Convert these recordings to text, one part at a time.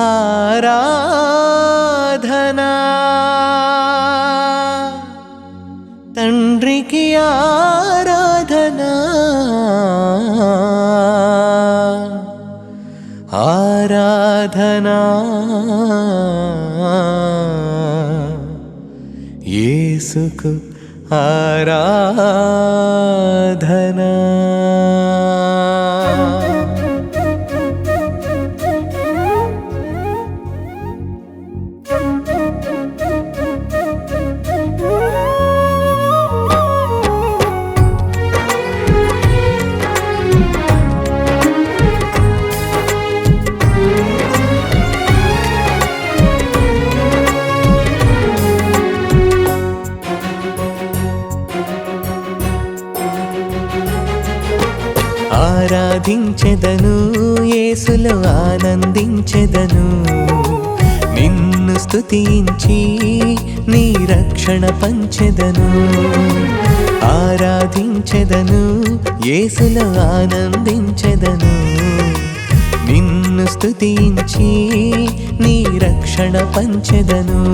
ఆరాధనా తండ్రికి ఆరాధనా ఆరాధనా యేసుకు ఆరాధనా ఆరాధించెదను యేసులో ఆనందించెదను. నిన్ను స్తుతించి నీ రక్షణ పంచెదను. ఆరాధించెదను యేసులో ఆనందించెదను. నిన్ను స్తుతించి నీ రక్షణ పంచెదను.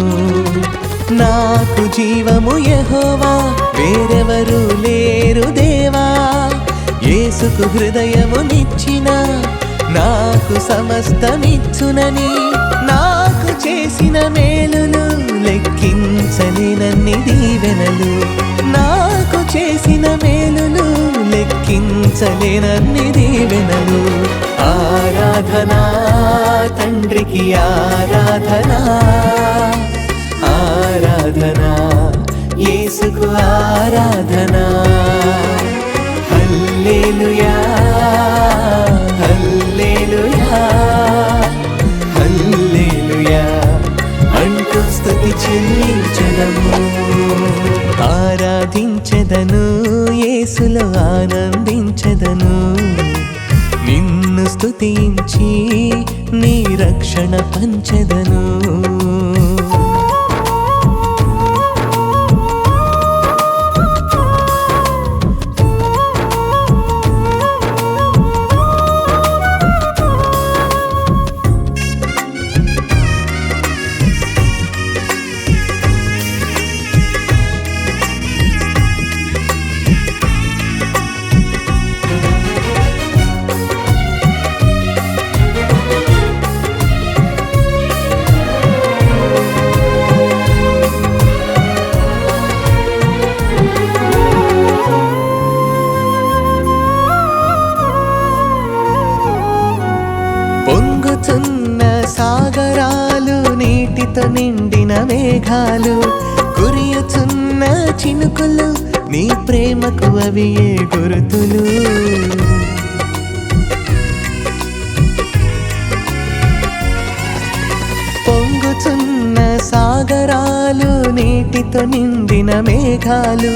నాకు జీవము యహోవా వేరెవరు లేరు దేవా. యేసుకు హృదయమునిచ్చిన నాకు సమస్తమిచ్చునని నాకు చేసిన మేలును లెక్కించలేనన్ని దీవెనలు. నాకు చేసిన మేలును లెక్కించలేనన్ని దీవెనలు. ఆరాధనా తండ్రికి ఆరాధనా ఆరాధనా యేసుకు ఆరాధనా. హల్లెలూయా హల్లెలూయా హల్లెలూయా. అంటూ స్తుతి చెల్లించదము ఆరాధించదను యేసులో ఆనందించదను. నిన్ను స్తుతించి నీ రక్షణ పంచదను. మేఘాలు కురియుచున్న చినుకులు నీ ప్రేమకు అవి ఏ గురుతులు? పొంగుచున్న సాగరాలు నీటితో నిండిన మేఘాలు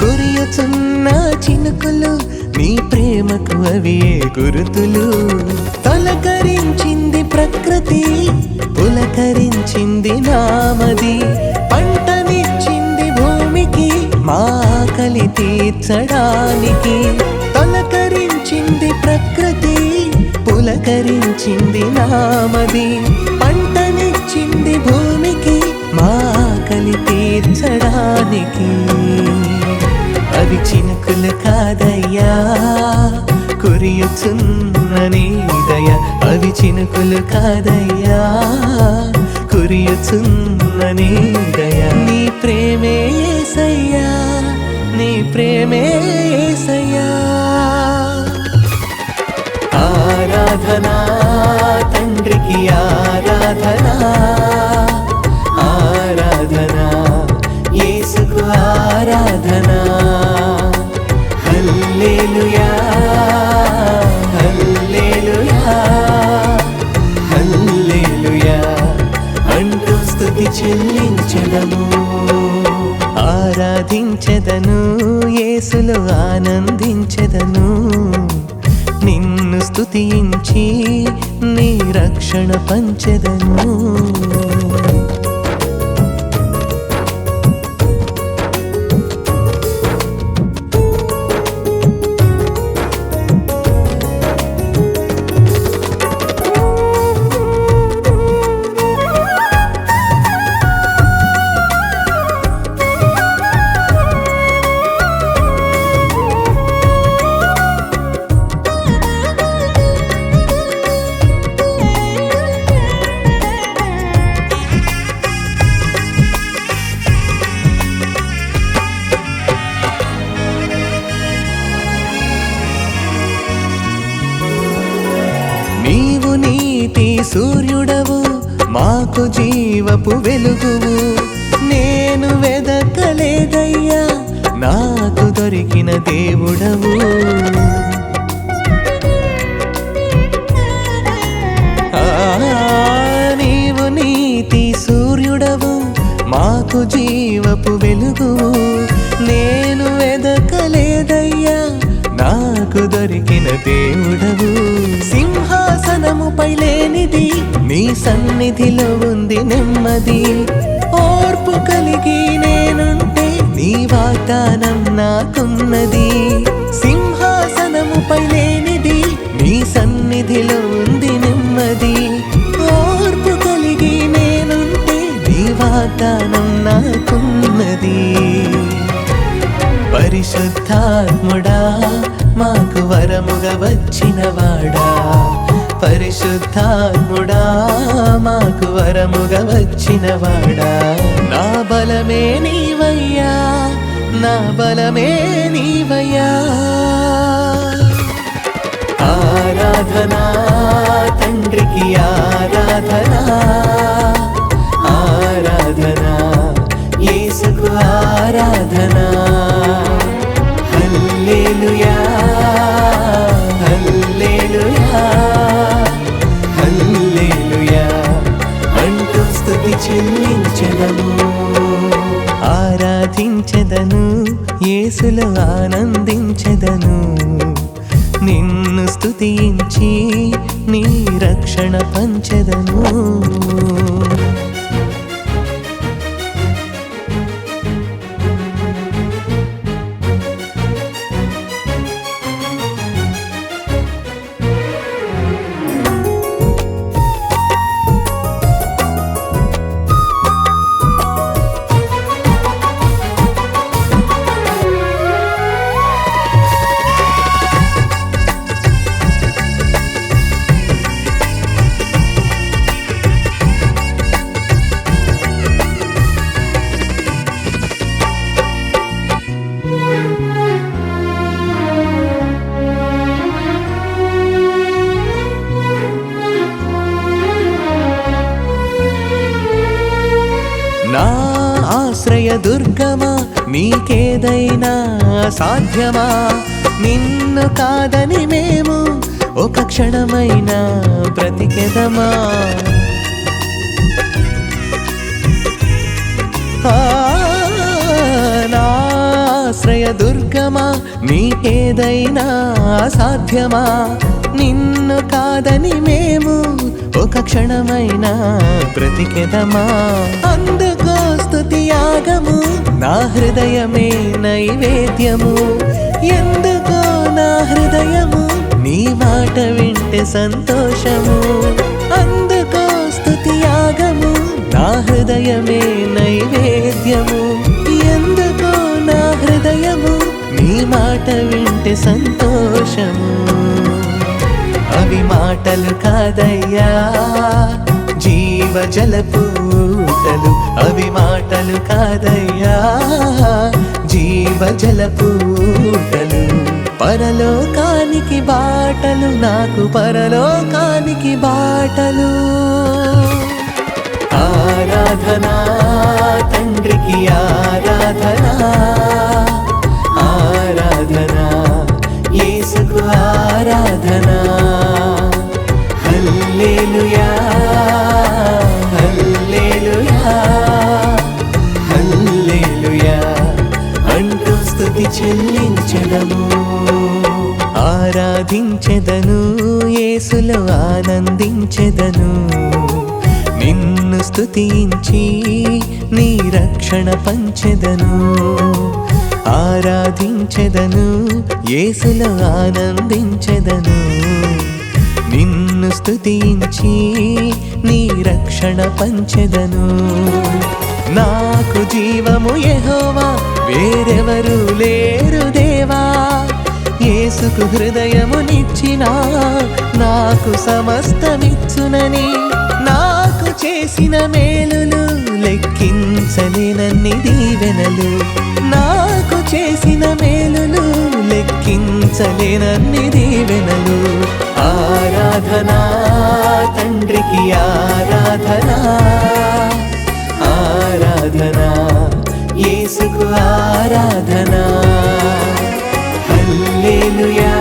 కురియుచున్న చినుకులు నీ ప్రేమకు అవి ఏ గురుతులు? తొలకరించింది ప్రకృతి పులకరించింది నామది పంటనిచ్చింది భూమికి మా ఆకలి తీర్చడానికి. తలకరించింది ప్రకృతి పులకరించింది నామది పంటనిచ్చింది భూమికి మా ఆకలి తీర్చడానికి. అవి చినుకులు కాదయ్యా. కురియుచున్న నీ అవి చినుకులు కాదయ్యా. కురియుచున్న నీ నీ ప్రేమే సయ్యా నీ ప్రేమే సయ్యా ఆరాధనా తండ్రికి ఆరాధనా ఆరాధించదను యేసులు ఆనందించదను. నిన్ను స్థుతించి నీ రక్షణ పంచదను. మాకు జీవపు వెలుగువు. నేను వెదకలేదయ్యా నాకు దొరికిన దేవుడవు. సన్నిధిలో ఉంది నెమ్మది. ఓర్పు కలిగి నేనుంటే నీ వాగ్దానం నాకున్నది. సింహాసనముపై లేనిది నీ సన్నిధిలో ఉంది నెమ్మది. ఓర్పు కలిగి నేనుంటే నీ వాగ్దానం నాకున్నది. పరిశుద్ధాత్ముడా మాకు వరముగా వచ్చినవాడా పరిశుద్ధాత్ముడా మాకు వరముగా వచ్చినవాడా. నా బలమే నీవయ్యా నా బలమే నీవయ్యా. ఆరాధనా ఆరాధించెదను యేసులో ఆనందించెదను. నిన్ను స్తుతించి నీ రక్షణ పంచెదను. నీకేదైనా సాధ్యమా? నిన్ను కాదని మేము ఒక క్షణమైన బ్రతికెదమా? ఆ, నా ఆశ్రయ దుర్గమా? నీకేదైనా సాధ్యమా నిన్ను కాదని మేము ఒక క్షణమైన బ్రతికెదమా? అందుకో స్తుతి యాగము నా హృదయమే నైవేద్యము. ఎందుకో నా హృదయము నీ మాట వింటే సంతోషము. అందుకో స్థుతి యాగము నా హృదయమే నైవేద్యము. ఎందుకో నా హృదయము నీ మాట వింటే సంతోషము. అవి మాటలు కాదయ్యా. జీవ జలపూతలు అవి మాటలు కాదయ్యా. జీవ జలపూటలు పరలోకానికి బాటలు నాకు పరలోకానికి బాటలు. ఆరాధనా తండ్రికి ఆ అంటూ స్తుతి చెల్లించెదము. ఆరాధించెదను యేసులో ఆనందించెదను. నిన్ను స్థుతించి నీ రక్షణ పంచెదను. ఆరాధించెదను యేసులో ఆనందించెదను. నిన్ను స్థుతించి నీ రక్షణ పంచెదను. నాకు జీవము యెహోవా వేరెవరు లేరు దేవా. ఏసుకు హృదయమునిచ్చినా నాకు సమస్తమిచ్చునని నాకు చేసిన మేలులు లెక్కించలేనన్ని దీవెనలు. నాకు చేసిన మేలులు లెక్కించలేనన్ని దీవెనలు. ఆరాధనా తండ్రికి ఆరాధనా ఆరాధనా. యేసుకు ఆరాధన. హల్లెలూయా.